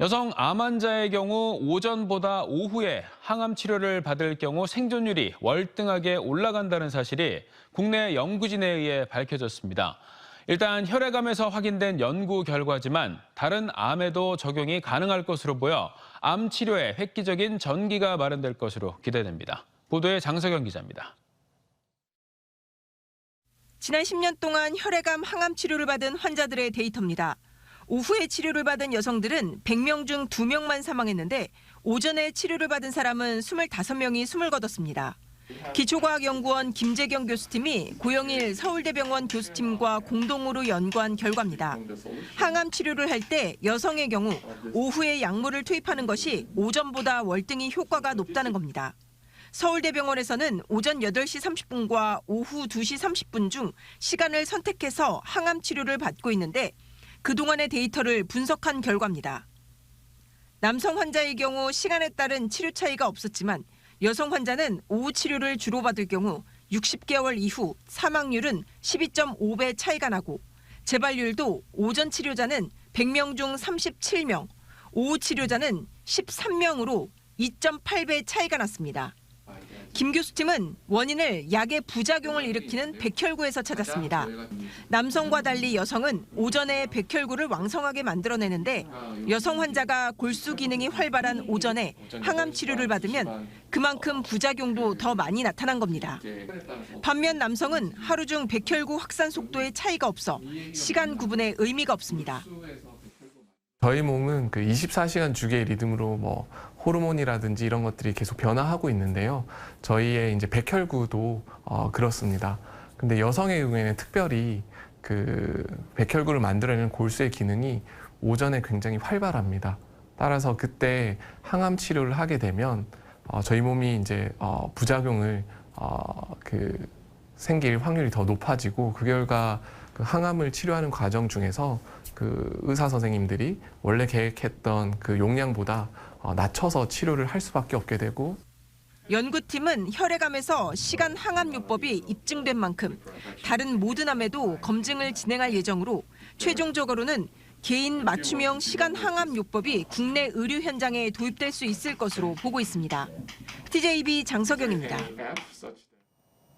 여성 암 환자의 경우 오전보다 오후에 항암 치료를 받을 경우 생존율이 월등하게 올라간다는 사실이 국내 연구진에 의해 밝혀졌습니다. 일단 혈액암에서 확인된 연구 결과지만 다른 암에도 적용이 가능할 것으로 보여 암 치료에 획기적인 전기가 마련될 것으로 기대됩니다. 보도에 장석영 기자입니다. 지난 10년 동안 혈액암 항암 치료를 받은 환자들의 데이터입니다. 오후에 치료를 받은 여성들은 100명 중 2명만 사망했는데 오전에 치료를 받은 사람은 25명이 숨을 거뒀습니다. 기초과학연구원 김재경 교수팀이 고영일 서울대병원 교수팀과 공동으로 연구한 결과입니다. 항암 치료를 할 때 여성의 경우 오후에 약물을 투입하는 것이 오전보다 월등히 효과가 높다는 겁니다. 서울대병원에서는 오전 8시 30분과 오후 2시 30분 중 시간을 선택해서 항암 치료를 받고 있는데 그동안의 데이터를 분석한 결과입니다. 남성 환자의 경우 시간에 따른 치료 차이가 없었지만 여성 환자는 오후 치료를 주로 받을 경우 60개월 이후 사망률은 12.5배 차이가 나고 재발률도 오전 치료자는 100명 중 37명, 오후 치료자는 13명으로 2.8배 차이가 났습니다. 김 교수팀은 원인을 약의 부작용을 일으키는 백혈구에서 찾았습니다. 남성과 달리 여성은 오전에 백혈구를 왕성하게 만들어내는데 여성 환자가 골수 기능이 활발한 오전에 항암 치료를 받으면 그만큼 부작용도 더 많이 나타난 겁니다. 반면 남성은 하루 중 백혈구 확산 속도의 차이가 없어 시간 구분에 의미가 없습니다. 저희 몸은 그 24시간 주기의 리듬으로 뭐 호르몬이라든지 이런 것들이 계속 변화하고 있는데요. 저희의 이제 백혈구도 어, 그렇습니다. 근데 여성의 경우에는 특별히 그 백혈구를 만들어내는 골수의 기능이 오전에 굉장히 활발합니다. 따라서 그때 항암 치료를 하게 되면 어, 저희 몸이 이제 어, 부작용을 어, 그 생길 확률이 더 높아지고 그 결과 그 항암을 치료하는 과정 중에서 그 의사 선생님들이 원래 계획했던 그 용량보다 어, 낮춰서 치료를 할 수밖에 없게 되고 연구팀은 혈액암에서 시간 항암요법이 입증된 만큼 다른 모든 암에도 검증을 진행할 예정으로 최종적으로는 개인 맞춤형 시간 항암요법이 국내 의료 현장에 도입될 수 있을 것으로 보고 있습니다. TJB 장석영입니다.